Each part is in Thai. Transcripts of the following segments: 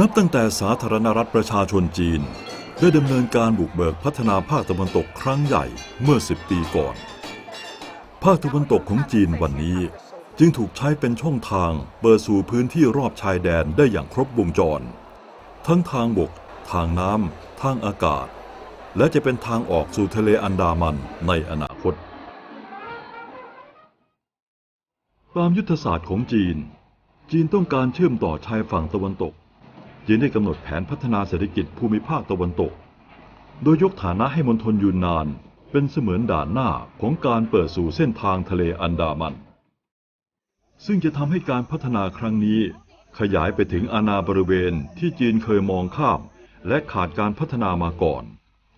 นับตั้งแต่สาธารณรัฐประชาชนจีน ได้ดำเนินการบุกเบิกพัฒนาภาคตะวันตกครั้งใหญ่เมื่อ 10 ปีก่อน ภาคตะวันตกของจีนวันนี้ จึงถูกใช้เป็นช่องทางเปิดสู่พื้นที่รอบชายแดนได้อย่างครบวงจร ทั้งทางบก ทางน้ำ ทางอากาศ และจะเป็นทางออกสู่ทะเลอันดามันในอนาคต ตามยุทธศาสตร์ของจีน จีนต้องการเชื่อมต่อชายฝั่งตะวันตก จีนได้กำหนดแผนพัฒนาเศรษฐกิจภูมิภาคตะวันตก โดยยกฐานะให้มณฑลยูนนานเป็นเสมือนด่านหน้าของการเปิดสู่เส้นทางทะเลอันดามัน ซึ่งจะทำให้การพัฒนาครั้งนี้ ขยายไปถึงอาณาบริเวณที่จีนเคยมองข้าม และขาดการพัฒนามาก่อน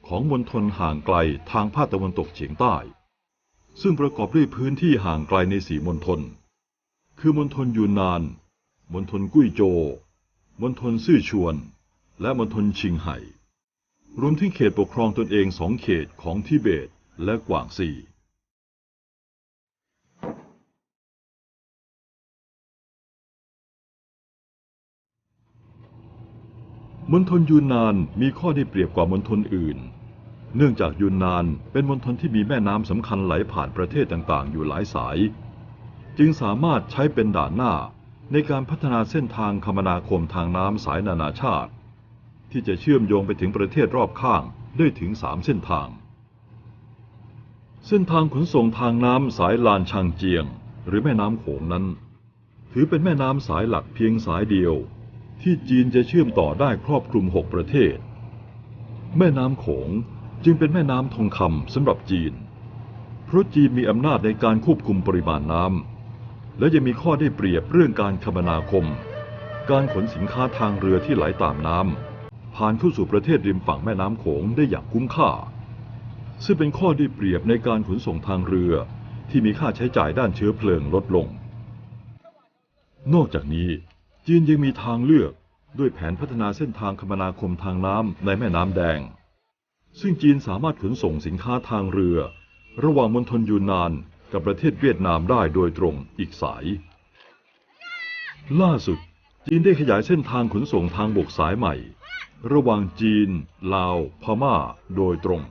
ของมณฑลห่างไกลทางภาคตะวันตกเฉียงใต้ ซึ่งประกอบด้วยพื้นที่ห่างไกลในสี่มณฑลคือมณฑลยูนนานมณฑลกุ้ยโจว มณฑลซื่อชวน และมณฑลชิงไห่รวมถึงเขตปกครองตนเองสองเขตของทิเบตและกวางซีมณฑลยูนนานมีข้อได้เปรียบกว่ามณฑลอื่น เนื่องจากยูนนานเป็นมณฑลที่มีแม่น้ำสำคัญไหลผ่านประเทศต่างๆ อยู่หลายสาย จึงสามารถใช้เป็นด่านหน้า ในการพัฒนาเส้นทางคมนาคมทางน้ำสายนานาชาติ ที่จะเชื่อมโยงไปถึงประเทศรอบข้างได้ถึงสามเส้นทาง เส้นทางขนส่งทางน้ำสายลานชางเจียง หรือแม่น้ำโขงนั้น ถือเป็นแม่น้ำสายหลักเพียงสายเดียว ที่จีนจะเชื่อมต่อได้ครอบคลุมหกประเทศ แม่น้ำโขงจึงเป็นแม่น้ำทองคำสำหรับจีน เพราะจีนมีอำนาจในการควบคุมปริมาณน้ำ และยังมีข้อได้เปรียบเรื่องการคมนาคม การขนสินค้าทางเรือที่ไหลตามน้ำผ่านเข้าสู่ประเทศริมฝั่งแม่น้ำโขงได้อย่างคุ้มค่า ซึ่งเป็นข้อได้เปรียบในการขนส่งทางเรือ ที่มีค่าใช้จ่ายด้านเชื้อเพลิงลดลง นอกจากนี้จีนยังมีทางเลือกด้วยแผนพัฒนาเส้นทางคมนาคมทางน้ำในแม่น้ำแดง ซึ่งจีนสามารถขนส่งสินค้าทางเรือ ระหว่างมณฑลยูนนาน กับประเทศเวียดนามได้โดยตรงอีกสาย ล่าสุด จีนได้ขยายเส้นทางขนส่งทางบกสายใหม่ ระหว่างจีน ลาว พม่า โดยตรง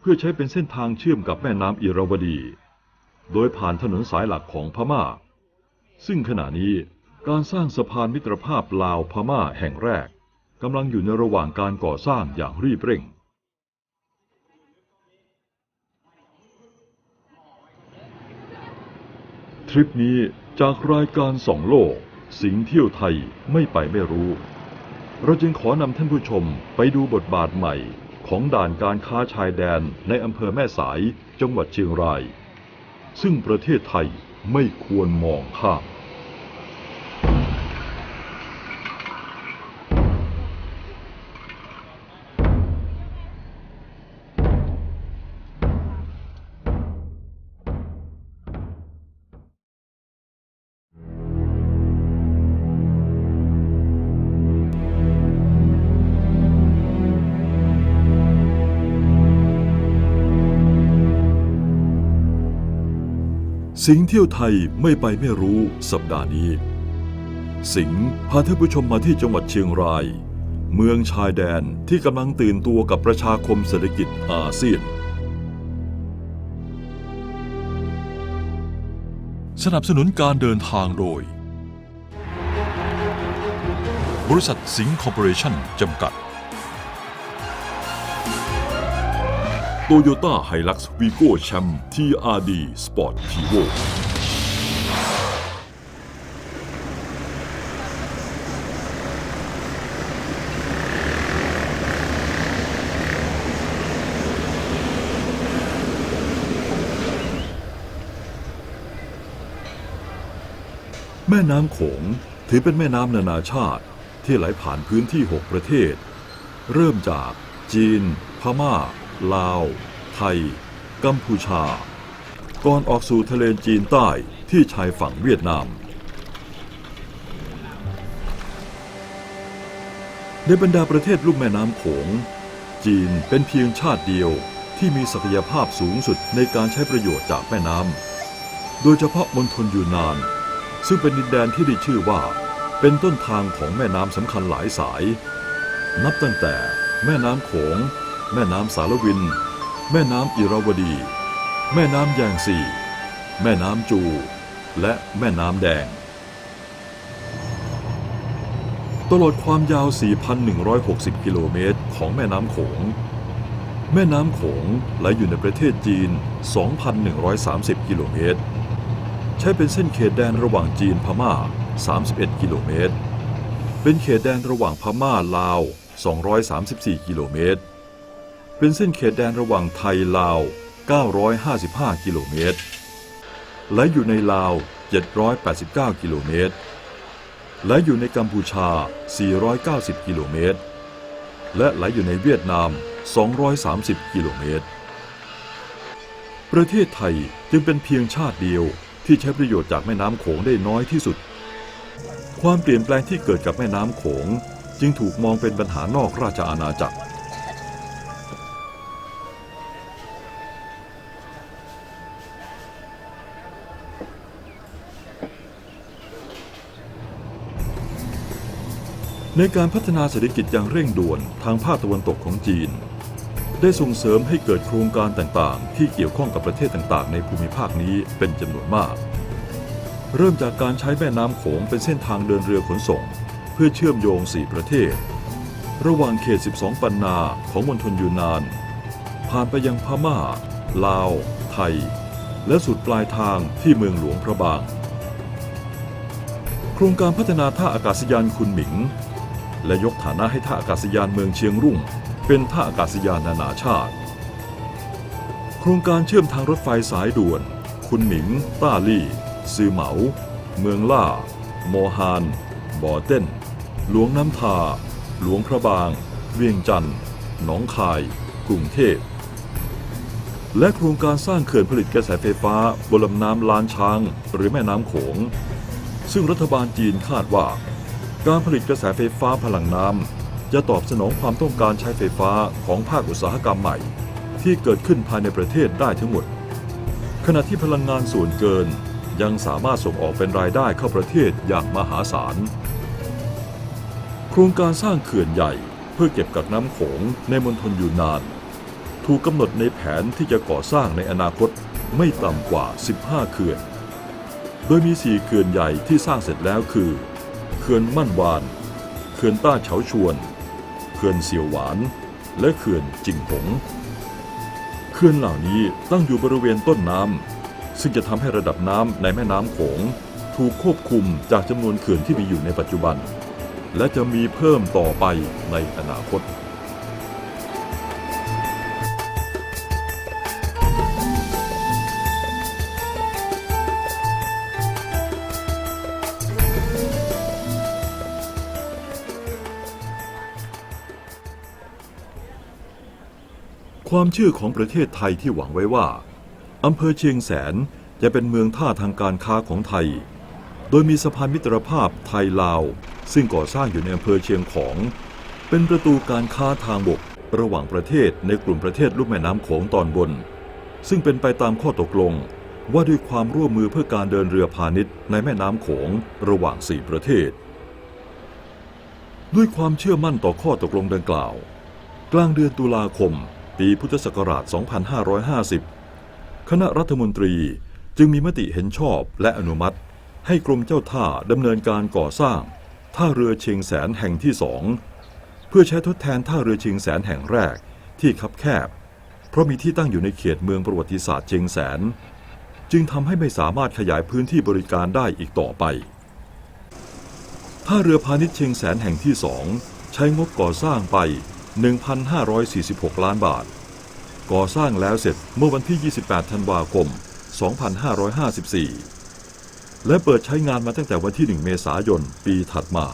เพื่อใช้เป็นเส้นทางเชื่อมกับแม่น้ำอิราวดี โดยผ่านถนนสายหลักของพม่า ซึ่งขณะนี้การสร้างสะพานมิตรภาพลาวพม่าแห่งแรกกำลังอยู่ในระหว่างการก่อสร้างอย่างรีบเร่ง ทริปนี้จากรายการสองโลก สิงเที่ยวไทยไม่ไปไม่รู้ เราจึงขอนำท่านผู้ชมไปดูบทบาทใหม่ของด่านการค้าชายแดนในอำเภอแม่สายจังหวัดเชียงราย ซึ่งประเทศไทยไม่ควรมองข้าม สิงห์เที่ยวไทยไม่ไปไม่รู้สัปดาห์นี้ สิงห์พาท่านผู้ชมมาที่จังหวัดเชียงราย เมืองชายแดนที่กำลังตื่นตัวกับประชาคมเศรษฐกิจอาเซียน สนับสนุนการเดินทางโดย บริษัทสิงห์คอร์ปอเรชั่นจำกัด โตโยต้าไฮลักซ์วีโก้แชมป์ TRD Sport Pivo แม่น้ำโขงถือเป็นแม่น้ำนานาชาติที่ไหลผ่านพื้นที่ 6 ประเทศ เริ่มจากจีน พม่า ลาว ไทย กัมพูชา ก่อนออกสู่ทะเลจีนใต้ที่ชายฝั่งเวียดนาม ในบรรดาประเทศลุ่มแม่น้ำโขง จีนเป็นเพียงชาติเดียวที่มีศักยภาพสูงสุดในการใช้ประโยชน์จากแม่น้ำ โดยเฉพาะมณฑลยูนนาน ซึ่งเป็นดินแดนที่ได้ชื่อว่า เป็นต้นทางของแม่น้ำสำคัญหลายสาย นับตั้งแต่แม่น้ำโขง แม่น้ำสารวิน แม่น้ำอิราวดี แม่น้ำแยงซีแม่น้ำจู และแม่น้ำแดง ตลอดความยาว 4,160 กิโลเมตรของแม่น้ำโขง แม่น้ำโขงไหลอยู่ในประเทศจีน 2,130 กิโลเมตร ใช้เป็นเส้นเขตแดนระหว่างจีนพม่า 31 กิโลเมตร เป็นเขตแดนระหว่างพม่าลาว 234 กิโลเมตร เป็นเส้นเขตแดนระหว่างไทยลาว 955 กิโลเมตร และอยู่ในลาว 789 กิโลเมตร และอยู่ในกัมพูชา 490 กิโลเมตร และไหลอยู่ในเวียดนาม 230 กิโลเมตร ประเทศไทยจึงเป็นเพียงชาติเดียวที่ใช้ประโยชน์จากแม่น้ำโขงได้น้อยที่สุด ความเปลี่ยนแปลงที่เกิดกับแม่น้ำโขงจึงถูกมองเป็นปัญหานอกราชอาณาจักร ในการพัฒนาเศรษฐกิจอย่างเร่งด่วนทางภาคตะวันตกของจีน ได้ส่งเสริมให้เกิดโครงการต่างๆ ที่เกี่ยวข้องกับประเทศต่างๆ ในภูมิภาคนี้เป็นจำนวนมาก เริ่มจากการใช้แม่น้ำโขงเป็นเส้นทางเดินเรือขนส่ง เพื่อเชื่อมโยง 4 ประเทศ ระหว่างเขต 12 ปันนาของมณฑลยูนนาน ผ่านไปยังพม่า ลาว ไทย และสุดปลายทางที่เมืองหลวงพระบาง โครงการพัฒนาท่าอากาศยานคุนหมิง และยกฐานะให้ท่าอากาศยานเมืองเชียงรุ่ง เป็นท่าอากาศยานนานาชาติ โครงการเชื่อมทางรถไฟสายด่วน คุนหมิง ต้าลี่ ซือเหมา เมืองล่า โมฮาน บ่อเต้น หลวงน้ำทา หลวงพระบาง เวียงจันทร์หนองคาย กรุงเทพและโครงการสร้างเขื่อนผลิตกระแสไฟฟ้าบนลำน้ำลานช้าง หรือแม่น้ำโขง ซึ่งรัฐบาลจีนคาดว่า การผลิตกระแสไฟฟ้าพลังน้ำจะตอบสนองความต้องการใช้ไฟฟ้าของภาคอุตสาหกรรมใหม่ ที่เกิดขึ้นภายในประเทศได้ทั้งหมด ขณะที่พลังงานส่วนเกินยังสามารถส่งออกเป็นรายได้เข้าประเทศอย่างมหาศาล โครงการสร้างเขื่อนใหญ่เพื่อเก็บกักน้ำโขงในมณฑลยูนนาน ถูกกำหนดในแผนที่จะก่อสร้างในอนาคตไม่ต่ำกว่า 15 เขื่อน โดยมี 4 เขื่อนใหญ่ที่สร้างเสร็จแล้วคือ ขื่อนมั่นวาน เขื่อนต้าเฉาชวน เขื่อนเสียวหวาน และเขื่อนจิงหง เขื่อนเหล่านี้ตั้งอยู่บริเวณต้นน้ำซึ่งจะทำให้ระดับน้ำในแม่น้ำโขงถูกควบคุมจากจำนวนเขื่อนที่มีอยู่ในปัจจุบัน และจะมีเพิ่มต่อไปในอนาคต ความเชื่อของประเทศไทยที่หวังไว้ว่าอำเภอเชียงแสนจะเป็นเมืองท่าทางการค้าของไทย โดยมีสะพานมิตรภาพไทยลาว ซึ่งก่อสร้างอยู่ในอำเภอเชียงของ เป็นประตูการค้าทางบกระหว่างประเทศในกลุ่มประเทศลุ่มแม่น้ำโขงตอนบน ซึ่งเป็นไปตามข้อตกลงว่าด้วยความร่วมมือเพื่อการเดินเรือพาณิชย์ในแม่น้ำโขงระหว่างสี่ประเทศ ด้วยความเชื่อมั่นต่อข้อตกลงดังกล่าว กลางเดือนตุลาคม ปีพุทธศักราช 2550 คณะรัฐมนตรีจึงมีมติเห็นชอบและอนุมัติ ให้กรมเจ้าท่าดำเนินการก่อสร้าง ท่าเรือเชียงแสนแห่งที่สองเพื่อใช้ทดแทนท่าเรือเชียงแสนแห่งแรกที่คับแคบ เพราะมีที่ตั้งอยู่ในเขตเมืองประวัติศาสตร์เชียงแสน จึงทำให้ไม่สามารถขยายพื้นที่บริการได้อีกต่อไป ท่าเรือพาณิชย์เชียงแสนแห่งที่สองใช้งบก่อสร้างไป 1,546 ล้านบาท ก่อสร้างแล้วเสร็จเมื่อวันที่ 28 ธันวาคม 2554 และเปิดใช้งานมาตั้งแต่วันที่ 1 เมษายน ปีถัดมา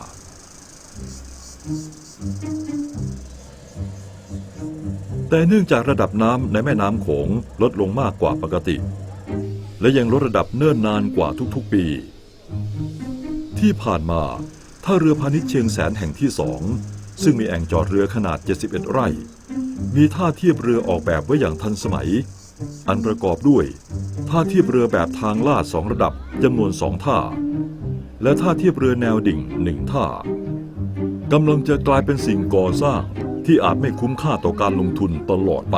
แต่เนื่องจากระดับน้ำในแม่น้ำโขงลดลงมากกว่าปกติ และยังลดระดับเนิ่นนานกว่าทุกๆปี ที่ผ่านมาท่าเรือพาณิชย์เชียงแสนแห่งที่สอง ซึ่งมีแอ่งจอดเรือขนาด 71 ไร่ มีท่าเทียบเรือออกแบบไว้อย่างทันสมัย อันประกอบด้วยท่าเทียบเรือแบบทางลาดสองระดับจำนวนสองท่า และท่าเทียบเรือแนวดิ่งหนึ่งท่ากำลังจะกลายเป็นสิ่งก่อสร้างที่อาจไม่คุ้มค่าต่อการลงทุนตลอดไป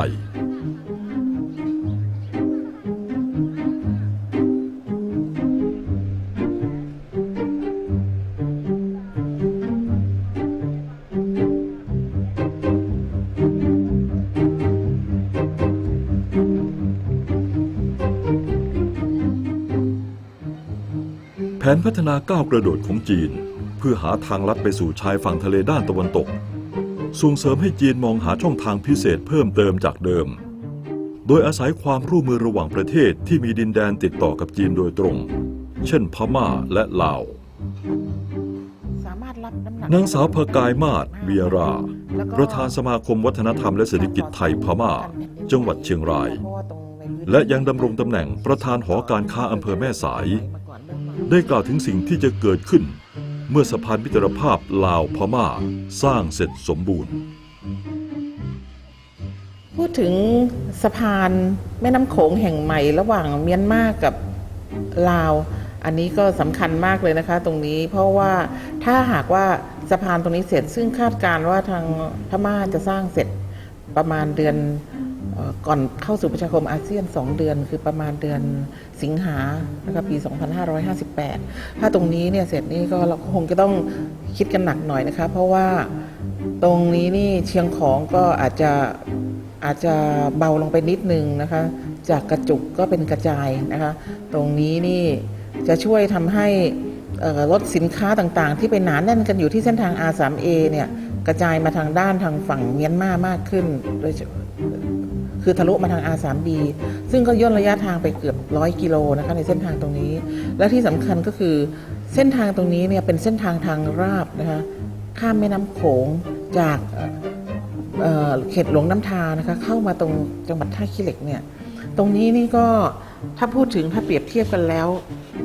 ผนพัฒนาก้าวกระโดดของจีน เพื่อหาทางลัดไปสู่ชายฝั่งทะเลด้านตะวันตก ส่งเสริมให้จีนมองหาช่องทางพิเศษเพิ่มเติมจากเดิม โดยอาศัยความร่วมมือระหว่างประเทศที่มีดินแดนติดต่อกับจีนโดยตรง เช่นพม่าและลาวสามารถรับน้ำหนักนางสาวพกายมาศเวียราแล้วก็ประธานสมาคมวัฒนธรรมและเศรษฐกิจไทยพม่า จังหวัดเชียงรายเพราะว่าตรงในพื้นที่และยังดำรงตำแหน่งประธานหอการค้าอำเภอแม่สาย ได้กล่าวถึงสิ่งที่จะเกิดขึ้น เมื่อสะพานมิตรภาพลาวพม่าสร้างเสร็จสมบูรณ์ พูดถึงสะพานแม่น้ำโขงแห่งใหม่ระหว่างเมียนมากับลาว อันนี้ก็สำคัญมากเลยนะคะ ตรงนี้เพราะว่าถ้าหากว่าสะพานตรงนี้เสร็จ ซึ่งคาดการณ์ว่าทางพม่าจะสร้างเสร็จประมาณเดือน ก่อนเข้าสู่ประชาคมอาเซียน 2 เดือน คือประมาณเดือนสิงหานะคะปี 2558 ถ้าตรงนี้เนี่ยเสร็จนี่ก็เราคงจะต้องคิดกันหนักหน่อยนะคะ เพราะว่าตรงนี้นี่เชียงของก็อาจจะอาจจะเบาลงไปนิดนึงนะคะ จากกระจุกก็เป็นกระจายนะคะ ตรงนี้นี่จะช่วยทำให้รถสินค้าต่างๆ ที่ไปหนานแน่นกันอยู่ที่เส้นทาง R3A เนี่ยกระจายมาทางด้านทางฝั่งเมียนมามากขึ้นโดย คือทะลุมาทาง R3B ซึ่งก็ย่นระยะทางไปเกือบร้อยกิโลนะคะในเส้นทางตรงนี้ และที่สำคัญก็คือเส้นทางตรงนี้เนี่ยเป็นเส้นทางทางราบนะคะข้ามแม่น้ำโขงจากเเขตหลวงน้ำทานะคะเข้ามาตรงจังหวัดท่าขี้เหล็กเนี่ยตรงนี้นี่ก็ถ้าพูดถึงถ้าเปรียบเทียบกันแล้ว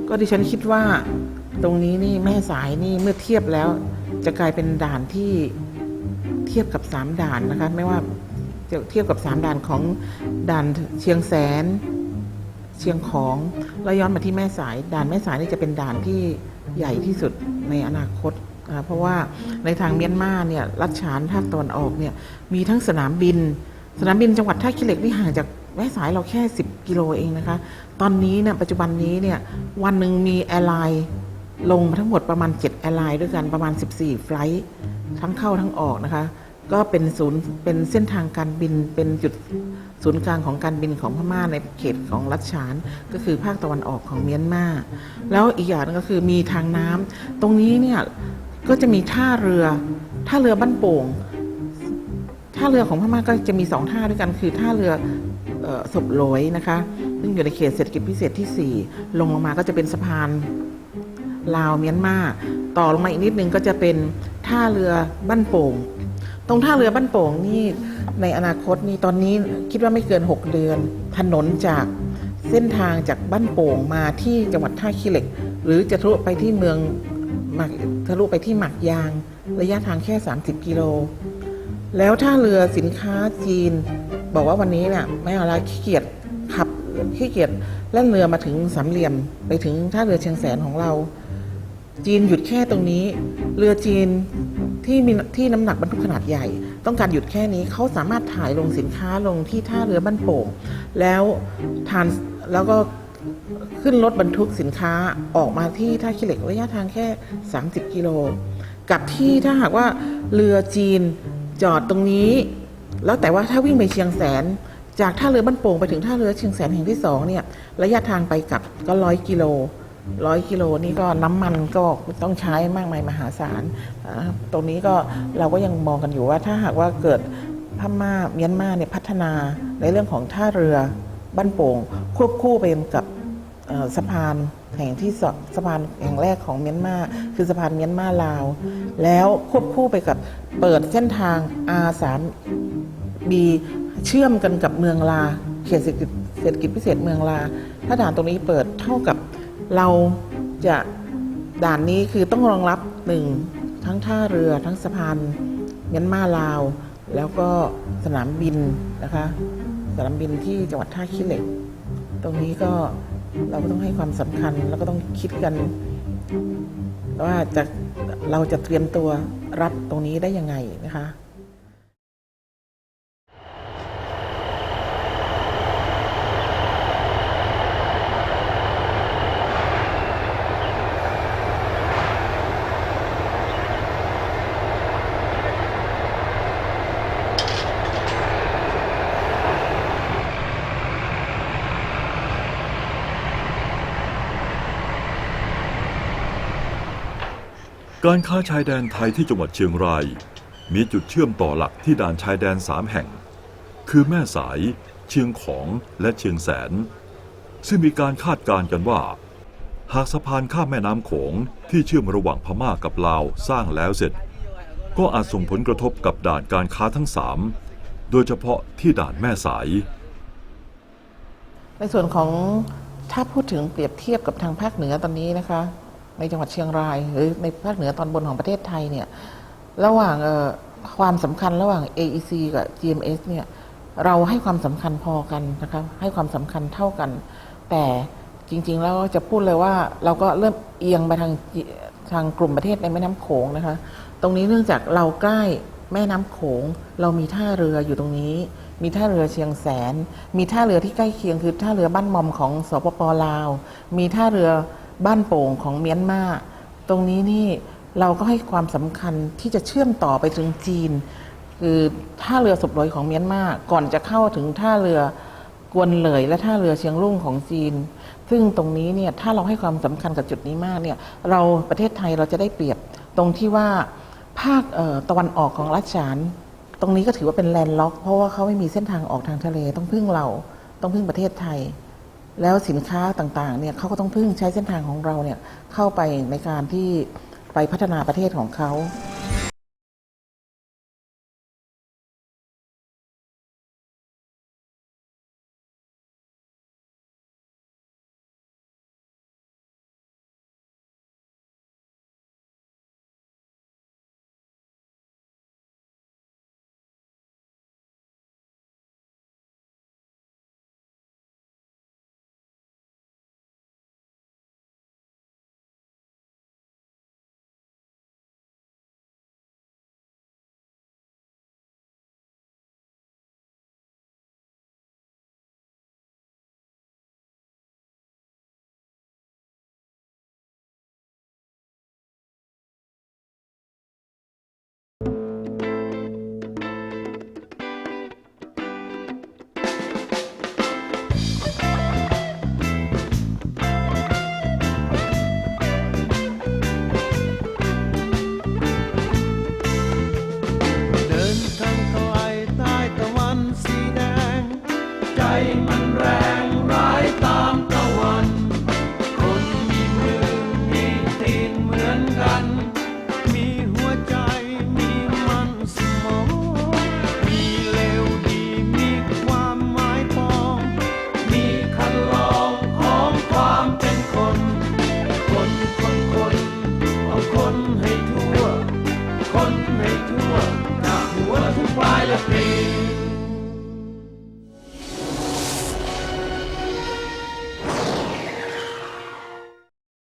ก็ดิฉันคิดว่าตรงนี้นี่แม่สายนี่เมื่อเทียบแล้ว จะกลายเป็นด่านที่เทียบกับสามด่านนะคะไม่ว่า เทียบกับสามด่านของด่านเชียงแสน เชียงของแล้วย้อนมาที่แม่สาย ด่านแม่สายนี่จะเป็นด่านที่ใหญ่ที่สุดในอนาคตนะคะเพราะว่าในทางเมียนมาเนี่ยรัชฉานภาคตะวันออกเนี่ยมีทั้งสนามบิน สนามบินจังหวัดท่าขี้เหล็กนี่ห่างจากแม่สายเราแค่ 10 กิโลเองนะคะ ตอนนี้เนี่ยปัจจุบันนี้เนี่ยวันหนึ่งมีแอร์ไลน์ลงมาทั้งหมดประมาณ 7 แอร์ไลน์ด้วยกันประมาณ 14 ไฟล์ทั้งเข้าทั้งออกนะคะ ก็เป็นศูนย์เป็นเส้นทางการบินเป็นจุดศูนย์กลางของการบินของพม่าในเขตของรัชฉาน ก็คือภาคตะวันออกของเมียนมาแล้วอีกอย่างหนึงก็คือมีทางน้ำตรงนี้เนี่ยก็จะมีท่าเรือท่าเรือบ้านโป่งท่าเรือของพม่าก็จะมีสองท่าด้วยกันคือท่าเรืออศพโหลยนะคะ ซึ่งอยู่ในเขตเศรษฐกิจพิเศษที่ 4 ลงลงมาก็จะเป็นสะพานลาวเมียนมา ต่อลงมาอีกนิดนึงก็จะเป็นท่าเรือบ้านโป่ง ตรงท่าเรือบ้านโป่งนี่ในอนาคตนี่ตอนนี้คิดว่าไม่เกิน 6 เดือน ถนนจากเส้นทางจากบ้านโป่งมาที่จังหวัดท่าขี้เหล็ก หรือจะทะลุไปที่เมืองมักทะลุไปที่หมักยาง ระยะทางแค่ 30 กิโล แล้วถ้าเรือสินค้าจีน บอกว่าวันนี้เนี่ยไม่เอาละขี้เกียจขับขี้เกียจแล่นเรือมาถึงสามเหลี่ยม ไปถึงท่าเรือเชียงแสนของเรา จีนหยุดแค่ตรงนี้ เรือจีนที่มีที่น้ำหนักบรรทุกขนาดใหญ่ ต้องการหยุดแค่นี้เขาสามารถถ่ายลงสินค้าลงที่ท่าเรือบ้านโป่ง แล้วทานแล้วก็ขึ้นรถบรรทุกสินค้าออกมาที่ท่าขี้เหล็กระยะทางแค่ 30 กิโล กับที่ถ้าหากว่าเรือจีนจอดตรงนี้ แล้วแต่ว่าถ้าวิ่งไปเชียงแสน จากท่าเรือบ้านโป่งไปถึงท่าเรือเชียงแสนแห่งที่สองเนี่ยระยะทางไปกลับก็ร้อยกิโล ร้อยกิโลนี่ก็น้ำมันก็ต้องใช้มากมายมหาศาล ตรงนี้ก็เราก็ยังมองกันอยู่ว่าถ้าหากว่าเกิดพม่าเมียนมาเนี่ยพัฒนาในเรื่องของท่าเรือบ้านโป่ง ควบคู่ไปกับสะพานแห่งที่สะพานแห่งแรกของเมียนมาคือสะพานเมียนมาลาว แล้วควบคู่ไปกับเปิดเส้นทาง R3 บีเชื่อมกันกับเมืองลาเขตเศรษฐกิจพิเศษเมืองลา ถ้าด่านตรงนี้เปิดเท่ากับ เราจะด่านนี้คือต้องรองรับหนึ่งทั้งท่าเรือทั้งสะพานเมียนมาลาว แล้วก็สนามบินนะคะสนามบินที่จังหวัดท่าขี้เหล็ก ตรงนี้ก็เราก็ต้องให้ความสำคัญแล้วก็ต้องคิดกันว่าจะเราจะเตรียมตัวรับตรงนี้ได้ยังไงนะคะ การค้าชายแดนไทยที่จังหวัดเชียงราย มีจุดเชื่อมต่อหลักที่ด่านชายแดนสามแห่ง คือแม่สาย เชียงของและเชียงแสน ซึ่งมีการคาดการณ์กันว่า หากสะพานข้ามแม่น้ำโขงที่เชื่อมระหว่างพม่ากับลาวสร้างแล้วเสร็จ ก็อาจส่งผลกระทบกับด่านการค้าทั้งสามโดยเฉพาะที่ด่านแม่สาย ในส่วนของถ้าพูดถึงเปรียบเทียบกับทางภาคเหนือตอนนี้นะคะ ในจังหวัดเชียงราย หรือในภาคเหนือตอนบนของประเทศไทยเนี่ยระหว่างความสำคัญระหว่าง AEC กับ GMS เนี่ยเราให้ความสำคัญพอกันนะคะให้ความสำคัญเท่ากัน แต่จริงๆแล้วจะพูดเลยว่าเราก็เริ่มเอียงไปทางทางกลุ่มประเทศในแม่น้ำโขงนะคะ ตรงนี้เนื่องจากเราใกล้แม่น้ำโขง เรามีท่าเรืออยู่ตรงนี้ มีท่าเรือเชียงแสน มีท่าเรือที่ใกล้เคียงคือท่าเรือบ้านมอมของสปปลาว มีท่าเรือ บ้านโป่งของเมียนมาตรงนี้นี่เราก็ให้ความสำคัญที่จะเชื่อมต่อไปถึงจีน คือท่าเรือศพลอยของเมียนมาก่อนจะเข้าถึงท่าเรือกวนเหลยและท่าเรือเชียงรุ่งของจีน ซึ่งตรงนี้เนี่ยถ้าเราให้ความสำคัญกับจุดนี้มากเนี่ยเราประเทศไทยเราจะได้เปรียบตรงที่ว่าภาคตะวันออกของรัชฉาน ตรงนี้ก็ถือว่าเป็นแลนด์ล็อก เพราะว่าเขาไม่มีเส้นทางออกทางทะเลต้องพึ่งเราต้องพึ่งประเทศไทย แล้วสินค้าต่างๆเนี่ยเขาก็ต้องพึ่งใช้เส้นทางของเราเนี่ยเข้าไปในการที่ไปพัฒนาประเทศของเขา